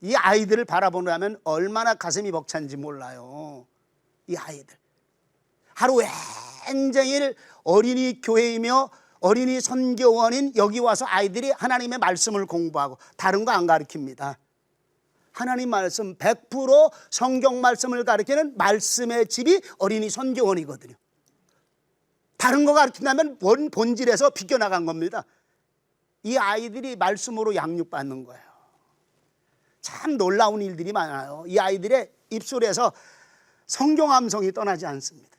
이 아이들을 바라보려면 얼마나 가슴이 벅찬지 몰라요. 이 아이들. 하루 왼종일 어린이 교회이며 어린이 선교원인 여기 와서 아이들이 하나님의 말씀을 공부하고 다른 거 안 가르칩니다. 하나님 말씀 100% 성경 말씀을 가르치는 말씀의 집이 어린이 선교원이거든요. 다른 거 가르친다면 원 본질에서 비껴나간 겁니다. 이 아이들이 말씀으로 양육받는 거예요. 참 놀라운 일들이 많아요. 이 아이들의 입술에서 성경 함성이 떠나지 않습니다.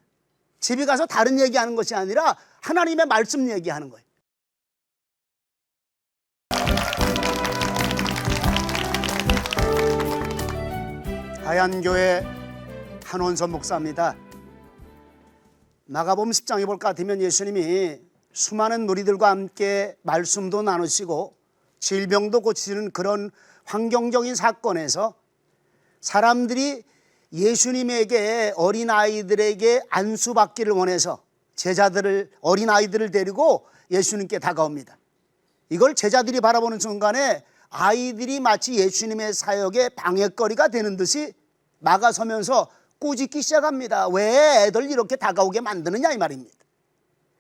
집에 가서 다른 얘기하는 것이 아니라 하나님의 말씀 얘기하는 거예요. 하얀교회 한원선 목사입니다. 마가복음 10장에 볼까 같으면 예수님이 수많은 무리들과 함께 말씀도 나누시고 질병도 고치시는 그런 환경적인 사건에서 사람들이 예수님에게 어린아이들에게 안수받기를 원해서 제자들을 어린아이들을 데리고 예수님께 다가옵니다. 이걸 제자들이 바라보는 순간에 아이들이 마치 예수님의 사역의 방해거리가 되는 듯이 막아서면서 꾸짖기 시작합니다. 왜 애들 이렇게 다가오게 만드느냐 이 말입니다.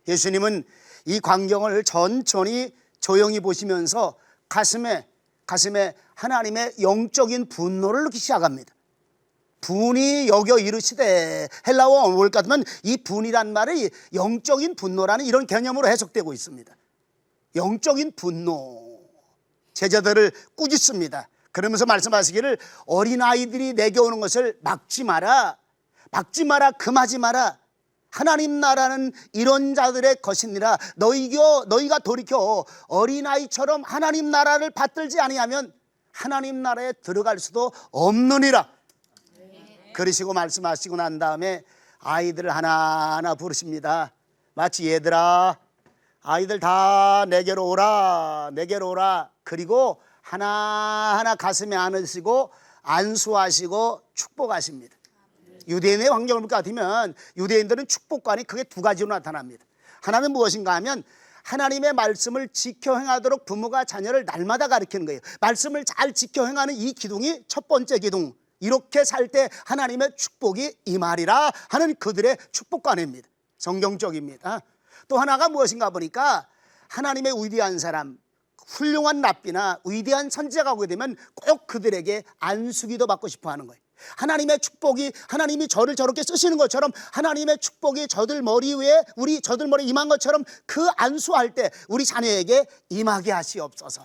예수님은 이 광경을 천천히 조용히 보시면서 가슴에 가슴에 하나님의 영적인 분노를 느끼기 시작합니다. 분이 여겨 이르시되 헬라어 원어를 같으면 이 분이란 말이 영적인 분노라는 이런 개념으로 해석되고 있습니다. 영적인 분노. 제자들을 꾸짖습니다. 그러면서 말씀하시기를 어린아이들이 내게 오는 것을 막지 마라. 막지 마라. 금하지 마라. 하나님 나라는 이런 자들의 것이니라 너희가 돌이켜 어린아이처럼 하나님 나라를 받들지 아니하면 하나님 나라에 들어갈 수도 없느니라. 그러시고 말씀하시고 난 다음에 아이들을 하나하나 부르십니다. 마치 얘들아 아이들 다 내게로 오라 내게로 오라 그리고 하나하나 가슴에 안으시고 안수하시고 축복하십니다. 유대인의 환경을 같으면 유대인들은 축복관이 크게 두 가지로 나타납니다. 하나는 무엇인가 하면 하나님의 말씀을 지켜 행하도록 부모가 자녀를 날마다 가르치는 거예요. 말씀을 잘 지켜 행하는 이 기둥이 첫 번째 기둥. 이렇게 살 때 하나님의 축복이 임하리라 하는 그들의 축복관입니다. 성경적입니다. 또 하나가 무엇인가 보니까 하나님의 위대한 사람, 훌륭한 랍비나 위대한 선지자가 오게 되면 꼭 그들에게 안수기도 받고 싶어 하는 거예요. 하나님의 축복이 하나님이 저를 저렇게 쓰시는 것처럼 하나님의 축복이 저들 머리 위에 우리 저들 머리에 임한 것처럼 그 안수할 때 우리 자녀에게 임하게 하시옵소서.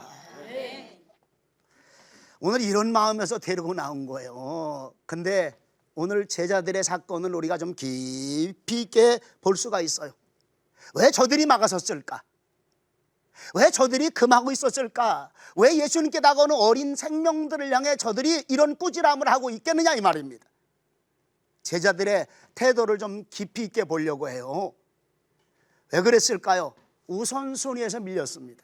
오늘 이런 마음에서 데리고 나온 거예요. 근데 오늘 제자들의 사건을 우리가 좀 깊이 있게 볼 수가 있어요. 왜 저들이 막아섰을까? 왜 저들이 금하고 있었을까? 왜 예수님께 다가오는 어린 생명들을 향해 저들이 이런 꾸지람을 하고 있겠느냐 이 말입니다. 제자들의 태도를 좀 깊이 있게 보려고 해요. 왜 그랬을까요? 우선순위에서 밀렸습니다.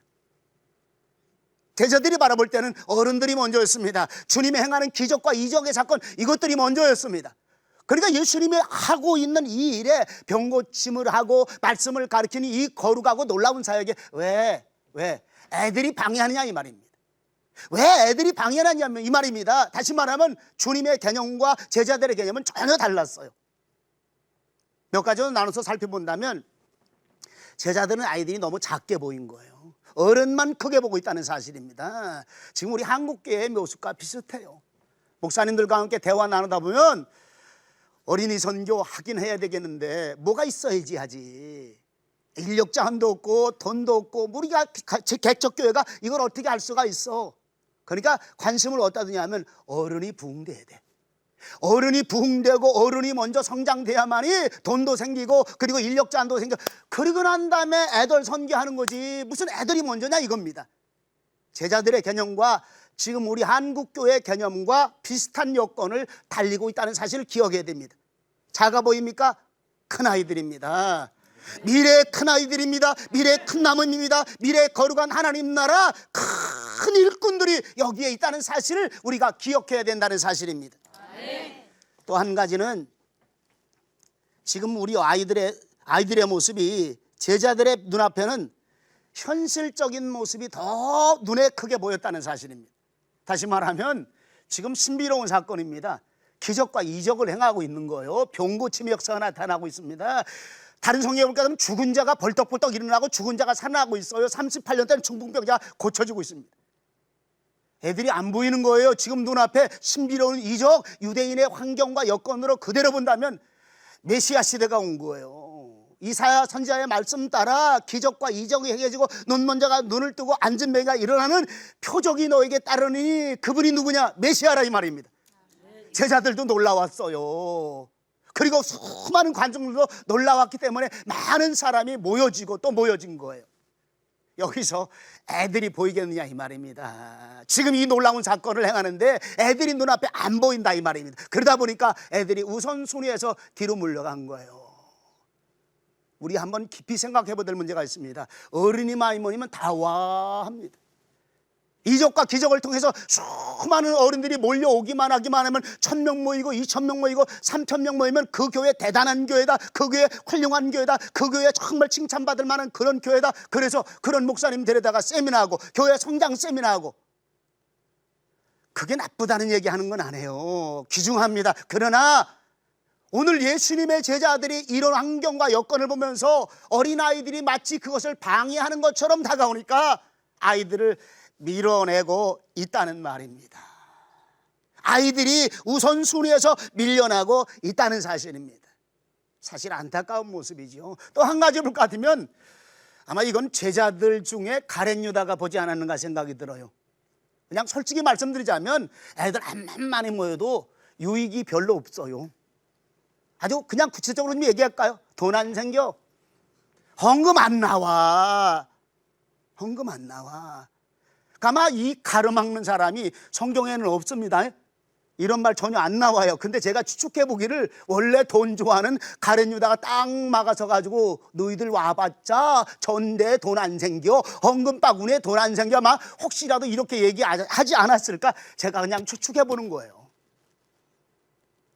제자들이 바라볼 때는 어른들이 먼저였습니다. 주님이 행하는 기적과 이적의 사건 이것들이 먼저였습니다. 그러니까 예수님이 하고 있는 이 일에 병고침을 하고 말씀을 가르치는 이 거룩하고 놀라운 사역에 왜, 왜 애들이 방해하느냐 이 말입니다. 왜 애들이 방해하느냐 이 말입니다. 다시 말하면 주님의 개념과 제자들의 개념은 전혀 달랐어요. 몇 가지로 나눠서 살펴본다면 제자들은 아이들이 너무 작게 보인 거예요. 어른만 크게 보고 있다는 사실입니다. 지금 우리 한국교회의 모습과 비슷해요. 목사님들과 함께 대화 나누다 보면 어린이 선교 하긴 해야 되겠는데 뭐가 있어야지 하지. 인력 자원도 없고 돈도 없고 우리가 개척 교회가 이걸 어떻게 할 수가 있어. 그러니까 관심을 어디다 두냐면 어른이 부흥돼야 돼. 어른이 부흥되고 어른이 먼저 성장돼야만이 돈도 생기고 그리고 인력 자원도 생겨. 그리고 난 다음에 애들 선교하는 거지. 무슨 애들이 먼저냐 이겁니다. 제자들의 개념과 지금 우리 한국 교회 개념과 비슷한 여건을 달리고 있다는 사실을 기억해야 됩니다. 작아 보입니까? 큰 아이들입니다. 미래의 큰 아이들입니다. 미래의 큰 남음입니다. 미래의 거룩한 하나님 나라 큰 일꾼들이 여기에 있다는 사실을 우리가 기억해야 된다는 사실입니다. 또 한 가지는 지금 우리 아이들의 아이들의 모습이 제자들의 눈앞에는 현실적인 모습이 더 눈에 크게 보였다는 사실입니다. 다시 말하면 지금 신비로운 사건입니다. 기적과 이적을 행하고 있는 거예요. 병고침의 역사가 나타나고 있습니다. 다른 볼까 하면 죽은 자가 벌떡벌떡 일어나고 죽은 자가 살아나고 있어요. 38년 된 중풍병자가 고쳐지고 있습니다. 애들이 안 보이는 거예요. 지금 눈앞에 신비로운 이적, 유대인의 환경과 여건으로 그대로 본다면 메시아 시대가 온 거예요. 이사야 선지자의 말씀 따라 기적과 이적이 행해지고 눈먼자가 눈을 뜨고 앉은 맹이가 일어나는 표적이 너에게 따르니 그분이 누구냐? 메시아라 이 말입니다. 제자들도 놀라웠어요. 그리고 수많은 관중들도 놀라왔기 때문에 많은 사람이 모여지고 또 모여진 거예요. 여기서 애들이 보이겠느냐 이 말입니다. 지금 이 놀라운 사건을 행하는데 애들이 눈앞에 안 보인다 이 말입니다. 그러다 보니까 애들이 우선순위에서 뒤로 물러간 거예요. 우리 한번 깊이 생각해 보될 문제가 있습니다. 어른이 많이 모이면 다 와 합니다. 이적과 기적을 통해서 수많은 어른들이 몰려오기만 하기만 하면 천 명 모이고 이천 명 모이고 삼천 명 모이면 그 교회 대단한 교회다. 그 교회 훌륭한 교회다. 그 교회 정말 칭찬받을 만한 그런 교회다. 그래서 그런 목사님 데려다가 세미나하고 교회 성장 세미나하고. 그게 나쁘다는 얘기하는 건 아니에요. 귀중합니다. 그러나 오늘 예수님의 제자들이 이런 환경과 여건을 보면서 어린아이들이 마치 그것을 방해하는 것처럼 다가오니까 아이들을 밀어내고 있다는 말입니다. 아이들이 우선순위에서 밀려나고 있다는 사실입니다. 사실 안타까운 모습이죠. 또한 가지 볼 것 같으면 아마 이건 제자들 중에 가렌 유다가 보지 않았는가 생각이 들어요. 그냥 솔직히 말씀드리자면 애들 암만 많이 모여도 유익이 별로 없어요. 아주 그냥 구체적으로 좀 얘기할까요? 돈 안 생겨. 헌금 안 나와. 헌금 안 나와. 가마 이 가로막는 사람이 성경에는 없습니다. 이런 말 전혀 안 나와요. 근데 제가 추측해 보기를 원래 돈 좋아하는 가렌 유다가 딱 막아서 가지고 너희들 와봤자 전대에 돈 안 생겨 헌금 바구니에 돈 안 생겨 막 혹시라도 이렇게 얘기하지 않았을까 제가 그냥 추측해 보는 거예요.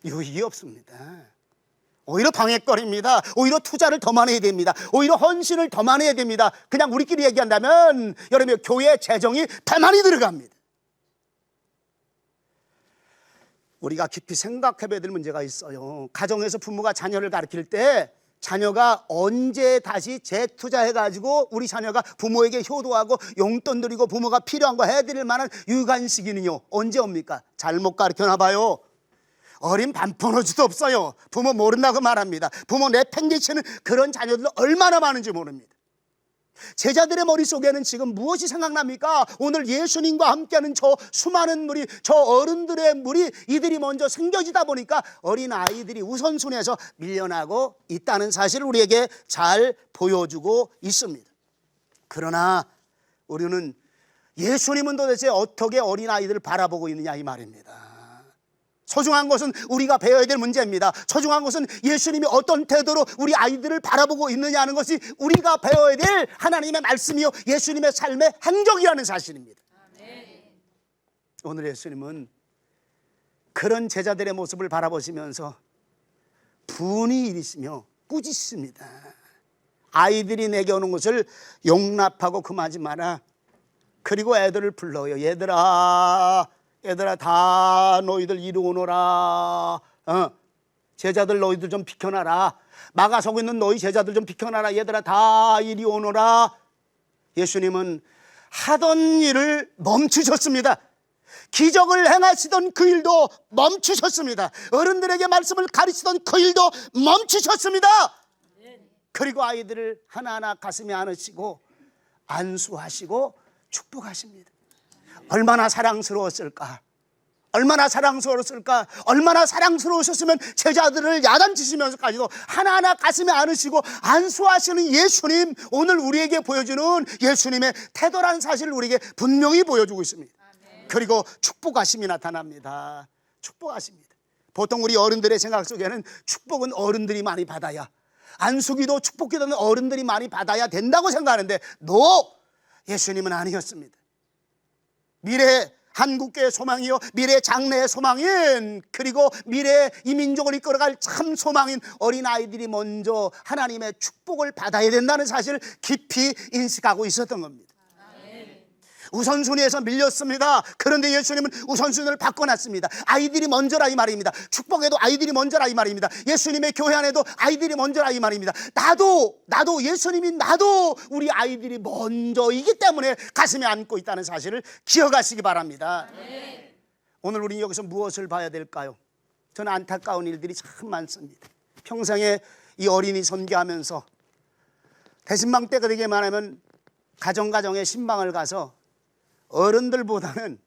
유익이 없습니다. 오히려 방해거리입니다. 오히려 투자를 더 많이 해야 됩니다. 오히려 헌신을 더 많이 해야 됩니다. 그냥 우리끼리 얘기한다면 여러분 교회 재정이 더 많이 들어갑니다. 우리가 깊이 생각해 봐야 될 문제가 있어요. 가정에서 부모가 자녀를 가르칠 때 자녀가 언제 다시 재투자해 가지고 우리 자녀가 부모에게 효도하고 용돈 드리고 부모가 필요한 거 해드릴 만한 유관 시기는요 언제 옵니까? 잘못 가르쳐나 봐요. 어린 반포너지도 없어요. 부모 모른다고 말합니다. 부모 내팽개치는 그런 자녀들 얼마나 많은지 모릅니다. 제자들의 머릿속에는 지금 무엇이 생각납니까? 오늘 예수님과 함께하는 저 수많은 무리, 저 어른들의 무리, 이들이 먼저 생겨지다 보니까 어린 아이들이 우선순위에서 밀려나고 있다는 사실을 우리에게 잘 보여주고 있습니다. 그러나 우리는 예수님은 도대체 어떻게 어린 아이들을 바라보고 있느냐 이 말입니다. 소중한 것은 우리가 배워야 될 문제입니다. 소중한 것은 예수님이 어떤 태도로 우리 아이들을 바라보고 있느냐 하는 것이 우리가 배워야 될 하나님의 말씀이요. 예수님의 삶의 행적이라는 사실입니다. 오늘 예수님은 그런 제자들의 모습을 바라보시면서 분이 일이시며 꾸짖습니다. 아이들이 내게 오는 것을 용납하고 금하지 마라. 그리고 애들을 불러요. 얘들아, 얘들아 다 너희들 이리 오너라. 어. 제자들 너희들 좀 비켜놔라. 막아서고 있는 너희 제자들 좀 비켜놔라. 얘들아 다 이리 오너라. 예수님은 하던 일을 멈추셨습니다. 기적을 행하시던 그 일도 멈추셨습니다. 어른들에게 말씀을 가르치던 그 일도 멈추셨습니다. 그리고 아이들을 하나하나 가슴에 안으시고 안수하시고 축복하십니다. 얼마나 사랑스러웠을까? 얼마나 사랑스러웠을까? 얼마나 사랑스러우셨으면 제자들을 야단치시면서까지도 하나하나 가슴에 안으시고 안수하시는 예수님 오늘 우리에게 보여주는 예수님의 태도라는 사실을 우리에게 분명히 보여주고 있습니다. 그리고 축복하심이 나타납니다. 축복하십니다. 보통 우리 어른들의 생각 속에는 축복은 어른들이 많이 받아야 안수기도 축복기도는 어른들이 많이 받아야 된다고 생각하는데 노 예수님은 아니었습니다. 미래 한국교의 소망이요 미래 장래의 소망인 그리고 미래 이 민족을 이끌어갈 참 소망인 어린 아이들이 먼저 하나님의 축복을 받아야 된다는 사실을 깊이 인식하고 있었던 겁니다. 우선순위에서 밀렸습니다. 그런데 예수님은 우선순위를 바꿔놨습니다. 아이들이 먼저라 이 말입니다. 축복에도 아이들이 먼저라 이 말입니다. 예수님의 교회 안에도 아이들이 먼저라 이 말입니다. 나도 나도 예수님이 나도 우리 아이들이 먼저이기 때문에 가슴에 안고 있다는 사실을 기억하시기 바랍니다. 오늘 우리 여기서 무엇을 봐야 될까요? 저는 안타까운 일들이 참 많습니다. 평생에 이 어린이 선교하면서 대신방 때가 되기만 하면 가정가정에 신방을 가서 어른들보다는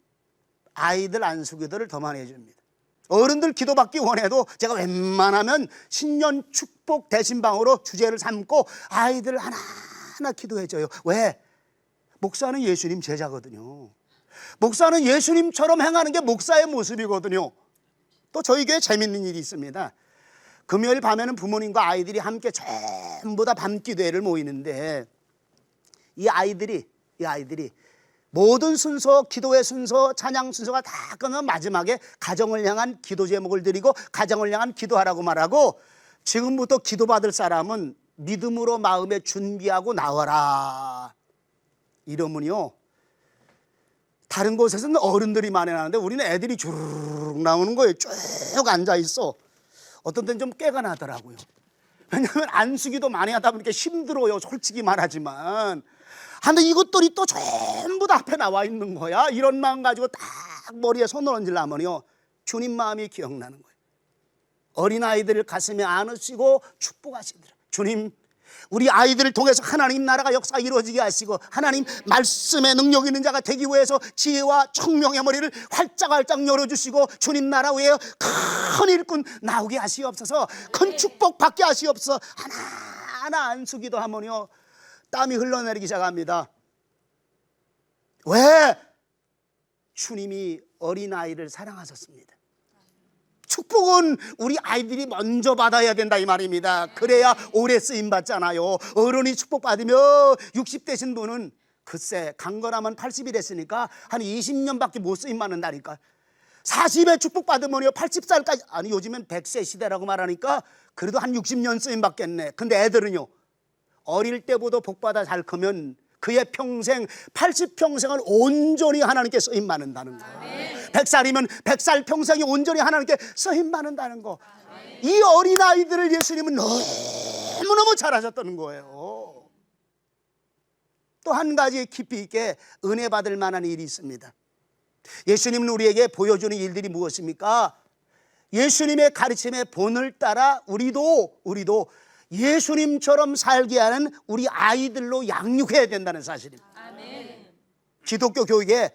아이들 안수기도를 더 많이 해줍니다. 어른들 기도받기 원해도 제가 웬만하면 신년 축복 대신방으로 주제를 삼고 아이들 하나하나 기도해줘요. 왜? 목사는 예수님 제자거든요. 목사는 예수님처럼 행하는 게 목사의 모습이거든요. 또 저희 교회 재밌는 일이 있습니다. 금요일 밤에는 부모님과 아이들이 함께 전부 다 밤 기도회를 모이는데 이 아이들이 이 아이들이 모든 순서 기도의 순서 찬양 순서가 다 끝나면 마지막에 가정을 향한 기도 제목을 드리고 가정을 향한 기도하라고 말하고 지금부터 기도받을 사람은 믿음으로 마음에 준비하고 나와라. 이러면요. 다른 곳에서는 어른들이 나는데 우리는 애들이 주르륵 나오는 거예요 쭉 앉아 있어. 어떤 때는 좀 깨가 나더라고요. 왜냐하면 안수기도 많이 하다 보니까 힘들어요 솔직히 말하지만 근데 이것들이 또 전부 다 앞에 나와 있는 거야. 이런 마음 가지고 딱 머리에 손을 얹으려면요. 주님 마음이 기억나는 거예요. 어린아이들을 가슴에 안으시고 축복하시더라. 주님, 우리 아이들을 통해서 하나님 나라가 역사 이루어지게 하시고 하나님 말씀의 능력 있는 자가 되기 위해서 지혜와 청명의 머리를 활짝활짝 열어주시고 주님 나라 위에 큰 일꾼 나오게 하시옵소서 큰 축복 받게 하시옵소서 하나하나 안수기도 하면요 땀이 흘러내리기 시작합니다. 왜? 주님이 어린아이를 사랑하셨습니다. 축복은 우리 아이들이 먼저 받아야 된다 이 말입니다. 그래야 오래 쓰임 받잖아요. 어른이 축복 받으면 60 되신 분은 글쎄 강건하면 80이 됐으니까 한 20년밖에 못 쓰임 받는 다니까. 40에 축복 받으면요 80살까지 아니 요즘엔 100세 시대라고 말하니까 그래도 한 60년 쓰임 받겠네. 근데 애들은요 어릴 때보다 복받아 잘 크면 그의 평생 80평생을 온전히 하나님께 쓰임 받는다는 거. 100살이면 100살 평생이 온전히 하나님께 쓰임 받는다는 거. 이 어린 아이들을 예수님은 너무너무 잘하셨다는 거예요. 또 한 가지 깊이 있게 은혜 받을 만한 일이 있습니다. 예수님은 우리에게 보여주는 일들이 무엇입니까? 예수님의 가르침의 본을 따라 우리도 우리도 예수님처럼 살게 하는 우리 아이들로 양육해야 된다는 사실입니다. 기독교 교육의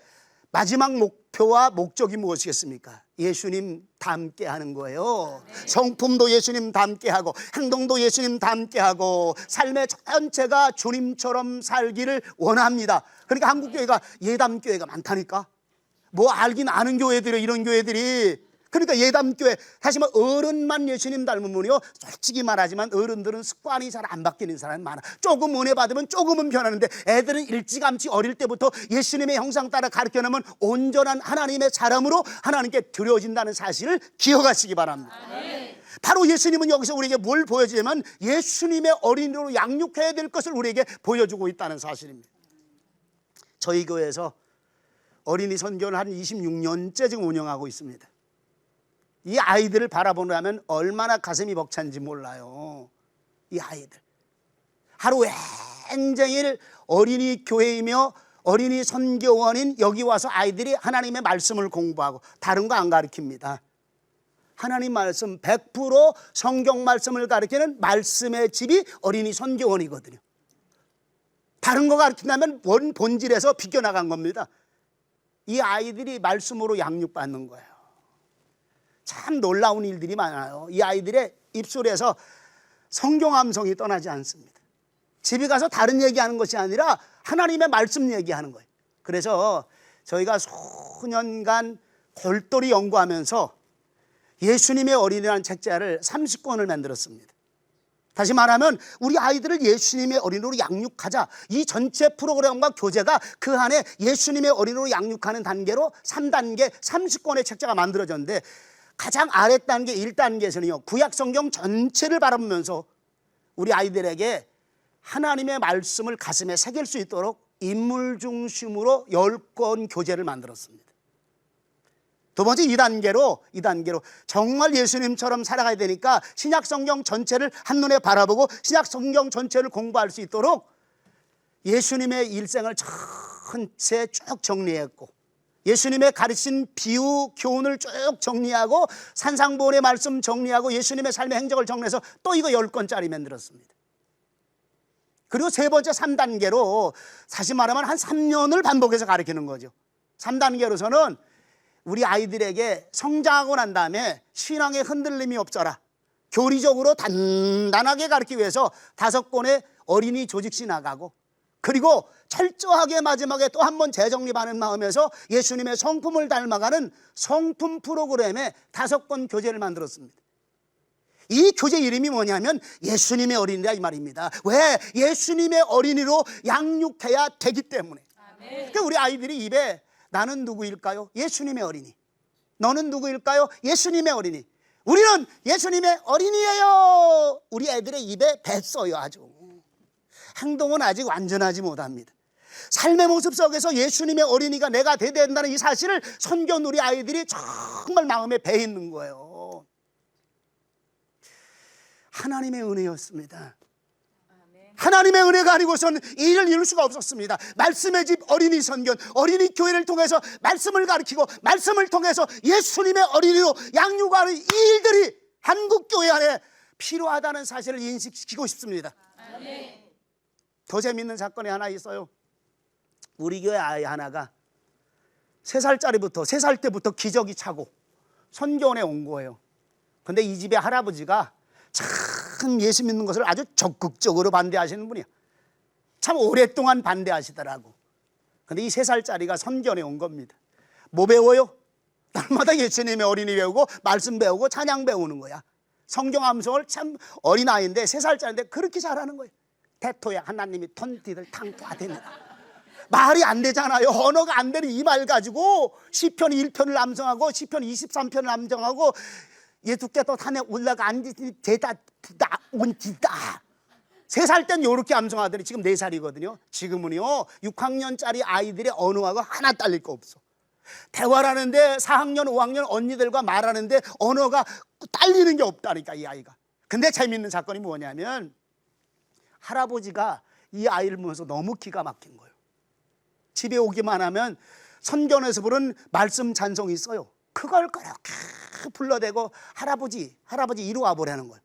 마지막 목표와 목적이 무엇이겠습니까? 예수님 닮게 하는 거예요. 성품도 예수님 닮게 하고 행동도 예수님 닮게 하고 삶의 전체가 주님처럼 살기를 원합니다. 그러니까 한국 교회가 예담 교회가 많다니까. 뭐 알긴 아는 교회들이 이런 교회들이 그러니까 예담교회 다시 말해 어른만 예수님 닮으면요 솔직히 말하지만 어른들은 습관이 잘 안 바뀌는 사람이 많아. 조금 은혜 받으면 조금은 변하는데 애들은 일찌감치 어릴 때부터 예수님의 형상 따라 가르쳐 놓으면 온전한 하나님의 사람으로 하나님께 드려진다는 사실을 기억하시기 바랍니다. 바로 예수님은 여기서 우리에게 뭘 보여주냐면 예수님의 어린이로 양육해야 될 것을 우리에게 보여주고 있다는 사실입니다. 저희 교회에서 어린이 선교를 한 26년째 지금 운영하고 있습니다 이 아이들을 바라보면 얼마나 가슴이 벅찬지 몰라요. 이 아이들. 하루 왼종일 어린이 교회이며 어린이 선교원인 여기 와서 아이들이 하나님의 말씀을 공부하고 다른 거 안 가르칩니다. 하나님 말씀 100% 성경 말씀을 가르치는 말씀의 집이 어린이 선교원이거든요. 다른 거 가르친다면 원 본질에서 비껴나간 겁니다. 이 아이들이 말씀으로 양육받는 거예요. 참 놀라운 일들이 많아요. 이 아이들의 입술에서 성경 함성이 떠나지 않습니다. 집에 가서 다른 얘기하는 것이 아니라 하나님의 말씀 얘기하는 거예요. 그래서 저희가 수년간 골똘히 연구하면서 예수님의 어린이라는 책자를 30권을 만들었습니다. 다시 말하면 우리 아이들을 예수님의 어린이로 양육하자. 이 전체 프로그램과 교재가 그 안에 예수님의 어린이로 양육하는 단계로 3단계 30권의 책자가 만들어졌는데 가장 아래 단계 1단계에서는요. 구약 성경 전체를 바라보면서 우리 아이들에게 하나님의 말씀을 가슴에 새길 수 있도록 인물 중심으로 열 권 교재를 만들었습니다. 두 번째 2단계로 2단계로 정말 예수님처럼 살아가야 되니까 신약 성경 전체를 한눈에 바라보고 신약 성경 전체를 공부할 수 있도록 예수님의 일생을 전체 쭉 정리했고 예수님의 가르친 비유 교훈을 쭉 정리하고 산상보훈의 말씀 정리하고 예수님의 삶의 행적을 정리해서 또 이거 10권짜리 만들었습니다. 그리고 세 번째 3단계로 다시 말하면 한 3년을 반복해서 가르치는 거죠. 3단계로서는 우리 아이들에게 성장하고 난 다음에 신앙에 흔들림이 없어라. 교리적으로 단단하게 가르치기 위해서 다섯 권의 어린이 조직시 나가고 그리고 철저하게 마지막에 또 한 번 재정립하는 마음에서 예수님의 성품을 닮아가는 성품 프로그램에 다섯 권 교재를 만들었습니다. 이 교재 이름이 뭐냐면 예수님의 어린이다 이 말입니다. 왜? 예수님의 어린이로 양육해야 되기 때문에. 그러니까 우리 아이들이 입에 나는 누구일까요? 예수님의 어린이. 너는 누구일까요? 예수님의 어린이. 우리는 예수님의 어린이에요. 우리 애들의 입에 뱄어요 아주. 행동은 아직 완전하지 못합니다. 삶의 모습 속에서 예수님의 어린이가 내가 돼야 된다는 이 사실을 선견 우리 아이들이 정말 마음에 배 있는 거예요. 하나님의 은혜였습니다. 하나님의 은혜가 아니고선 이 일을 이룰 수가 없었습니다. 말씀의 집 어린이 선견, 어린이 교회를 통해서 말씀을 가르치고 말씀을 통해서 예수님의 어린이로 양육하는 이 일들이 한국 교회 안에 필요하다는 사실을 인식시키고 싶습니다. 더 재밌는 사건이 하나 있어요. 우리 교회 아이 하나가 세 살짜리부터 세 살 때부터 기저귀 차고 선교원에 온 거예요. 근데 이 집의 할아버지가 참 예수 믿는 것을 아주 적극적으로 반대하시는 분이야. 참 오랫동안 반대하시더라고. 근데 이 세 살짜리가 선견에 온 겁니다. 뭐 배워요? 날마다 예수님의 어린이 배우고 말씀 배우고 찬양 배우는 거야. 성경 암송을 참 어린아이인데 세 살짜리인데 그렇게 잘하는 거예요. 대토야 하나님이 톤티들 탕파됩니다. 말이 안 되잖아요. 언어가 안 되는 이 말 가지고 시편 1편을 암송하고 시편 23편을 암송하고 예 두께 또 산에 올라가 부다 온디다. 세 살 땐 요렇게 암송하더니 지금 네 살이거든요. 지금은요 6학년짜리 아이들의 언어하고 하나 딸릴 거 없어. 대화를 하는데 4학년, 5학년 언니들과 말하는데 언어가 딸리는 게 없다니까 이 아이가. 근데 재밌는 사건이 뭐냐면 할아버지가 이 아이를 보면서 너무 기가 막힌 거예요. 집에 오기만 하면 선견에서 부른 말씀 찬송이 있어요. 그걸 그렇게 불러대고 할아버지, 할아버지 이리 와보라는 거예요.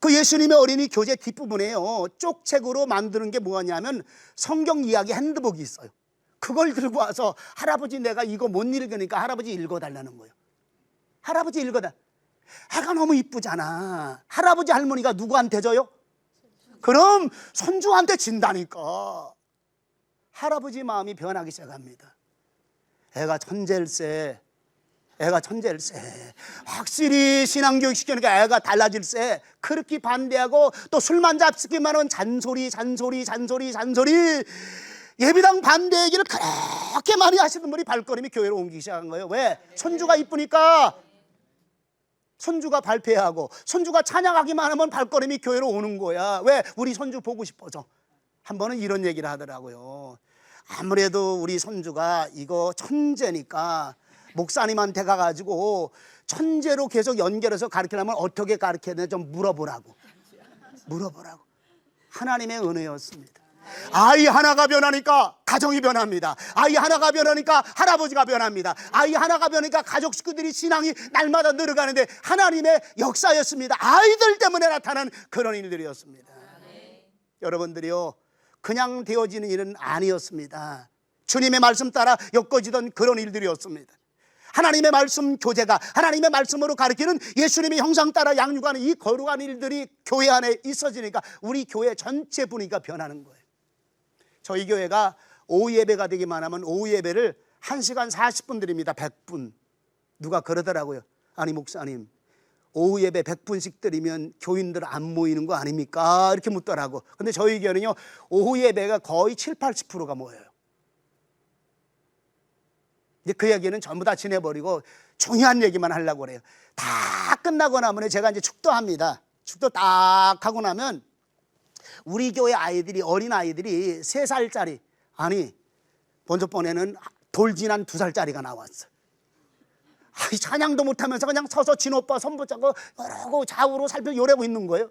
그 예수님의 어린이 교재 뒷부분에요. 쪽책으로 만드는 게 뭐냐면 성경 이야기 핸드북이 있어요. 그걸 들고 와서 할아버지 내가 이거 못 읽으니까 할아버지 읽어달라는 거예요. 할아버지 읽어달. 애가 너무 이쁘잖아. 할아버지 할머니가 누구한테 져요? 그럼 손주한테 진다니까. 할아버지 마음이 변하기 시작합니다. 애가 천재일세. 애가 천재일세. 확실히 신앙교육 시키니까 애가 달라질세. 그렇게 반대하고 또 술만 잡수기만 하면 잔소리, 잔소리, 잔소리, 잔소리. 예비당 반대 얘기를 그렇게 많이 하시는 분이 발걸음이 교회로 옮기기 시작한 거예요. 왜? 손주가 이쁘니까. 손주가 발표하고 손주가 찬양하기만 하면 발걸음이 교회로 오는 거야. 왜? 우리 손주 보고 싶어서. 한 번은 이런 얘기를 하더라고요. 아무래도 우리 손주가 이거 천재니까 목사님한테 가가지고 천재로 계속 연결해서 가르치려면 어떻게 가르쳐야 되나 좀 물어보라고. 물어보라고. 하나님의 은혜였습니다. 아이 하나가 변하니까 가정이 변합니다. 아이 하나가 변하니까 할아버지가 변합니다. 아이 하나가 변하니까 가족 식구들이 신앙이 날마다 늘어가는데 하나님의 역사였습니다. 아이들 때문에 나타난 그런 일들이었습니다. 여러분들이요, 그냥 되어지는 일은 아니었습니다. 주님의 말씀 따라 엮어지던 그런 일들이었습니다. 하나님의 말씀 교제가 하나님의 말씀으로 가르치는 예수님의 형상 따라 양육하는 이 거룩한 일들이 교회 안에 있어지니까 우리 교회 전체 분위기가 변하는 거예요. 저희 교회가 오후 예배가 되기만 하면 오후 예배를 1시간 40분 드립니다. 100분. 누가 그러더라고요. 아니 목사님 오후 예배 100분씩 드리면 교인들 안 모이는 거 아닙니까? 이렇게 묻더라고. 근데 저희 교회는요. 오후 예배가 거의 7, 80%가 모여요. 이제 그 얘기는 전부 다 지내버리고 중요한 얘기만 하려고 그래요. 다 끝나고 나면 제가 이제 축도합니다. 축도 딱 하고 나면 우리 교회 아이들이 어린 아이들이 세 살짜리 아니 번쩍번에는 돌진한 두 살짜리가 나왔어. 아이 찬양도 못하면서 그냥 서서 진오빠 손 붙잡고 이러고 좌우로 살펴 요래고 있는 거예요.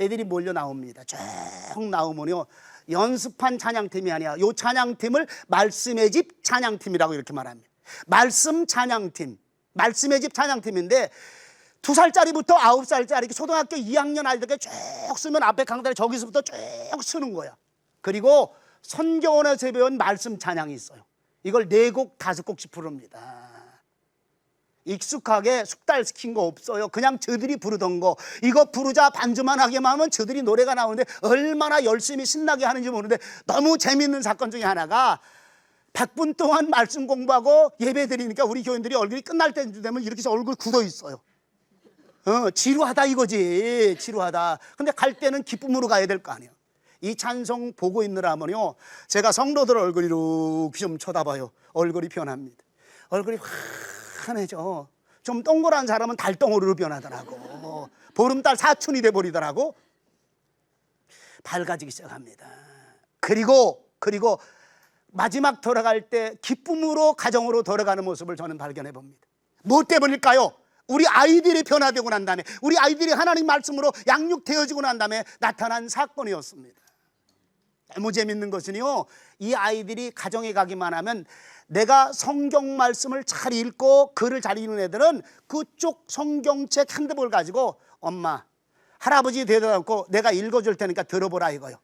애들이 몰려 나옵니다. 쭉 나오면요 연습한 찬양팀이 아니야. 요 찬양팀을 말씀의 집 찬양팀이라고 이렇게 말합니다. 말씀 찬양팀, 말씀의 집 찬양팀인데 두 살짜리부터 아홉 살짜리 초등학교 2학년 아이들에게 쭉 쓰면 앞에 강단에 저기서부터 쭉 쓰는 거야. 그리고 선교원에서 배운 말씀 찬양이 있어요. 이걸 네 곡 다섯 곡씩 부릅니다. 익숙하게 숙달시킨 거 없어요. 그냥 저들이 부르던 거. 이거 부르자 반주만 하게만 하면 저들이 노래가 나오는데 얼마나 열심히 신나게 하는지 모르는데 너무 재밌는 사건 중에 하나가 100분 동안 말씀 공부하고 예배 드리니까 우리 교인들이 얼굴이 끝날 때 되면 이렇게 해서 얼굴 굳어 있어요. 어, 지루하다 이거지. 지루하다. 근데 갈 때는 기쁨으로 가야 될 거 아니에요. 이 찬송 보고 있느라면요. 제가 성도들 얼굴 이렇게 좀 쳐다봐요. 얼굴이 변합니다. 얼굴이 환해져. 좀 동그란 사람은 달덩어리로 변하더라고. 보름달 사춘이 돼 버리더라고. 밝아지기 시작합니다. 그리고 그리고 마지막 돌아갈 때 기쁨으로 가정으로 돌아가는 모습을 저는 발견해 봅니다. 뭐 때문일까요? 우리 아이들이 변화되고 난 다음에 우리 아이들이 하나님 말씀으로 양육되어지고 난 다음에 나타난 사건이었습니다. 너무 재밌는 것은요, 이 아이들이 가정에 가기만 하면 내가 성경 말씀을 잘 읽고 글을 잘 읽는 애들은 그쪽 성경책 핸드폰을 가지고 엄마, 할아버지 되어갖고 내가 읽어줄 테니까 들어보라 이거요.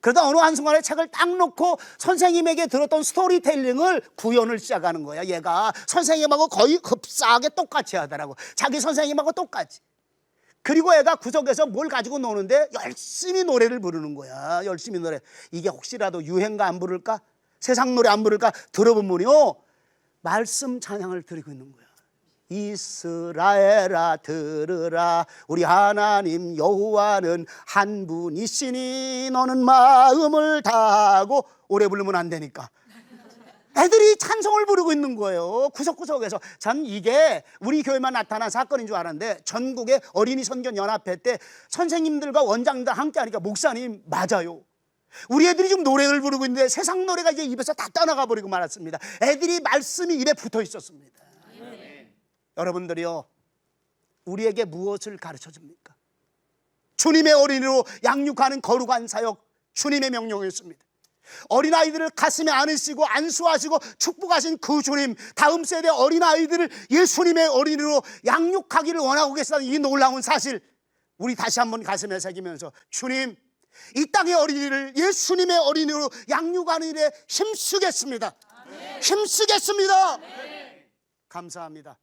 그러다 어느 한순간에 책을 딱 놓고 선생님에게 들었던 스토리텔링을 구현을 시작하는 거야. 얘가 선생님하고 거의 흡사하게 똑같이 하더라고. 자기 선생님하고 똑같이. 그리고 애가 구석에서 뭘 가지고 노는데 열심히 노래를 부르는 거야. 열심히 노래. 이게 혹시라도 유행가 안 부를까? 세상 노래 안 부를까? 들어보면요. 말씀 찬양을 드리고 있는 거야. 이스라엘아 들으라 우리 하나님 여호와는 한 분이시니 너는 마음을 다하고 오래 부르면 안 되니까 애들이 찬송을 부르고 있는 거예요. 구석구석에서. 전 이게 우리 교회만 나타난 사건인 줄 알았는데 전국의 어린이 선견 연합회 때 선생님들과 원장들 함께 하니까 목사님 맞아요. 우리 애들이 지금 노래를 부르고 있는데 세상 노래가 이제 입에서 다 떠나가 버리고 말았습니다. 애들이 말씀이 입에 붙어 있었습니다. 여러분들이요. 우리에게 무엇을 가르쳐 줍니까? 주님의 어린이로 양육하는 거룩한 사역 주님의 명령이었습니다. 어린아이들을 가슴에 안으시고 안수하시고 축복하신 그 주님 다음 세대 어린아이들을 예수님의 어린이로 양육하기를 원하고 계시다는 이 놀라운 사실 우리 다시 한번 가슴에 새기면서 주님 이 땅의 어린이를 예수님의 어린이로 양육하는 일에 힘쓰겠습니다. 힘쓰겠습니다. 감사합니다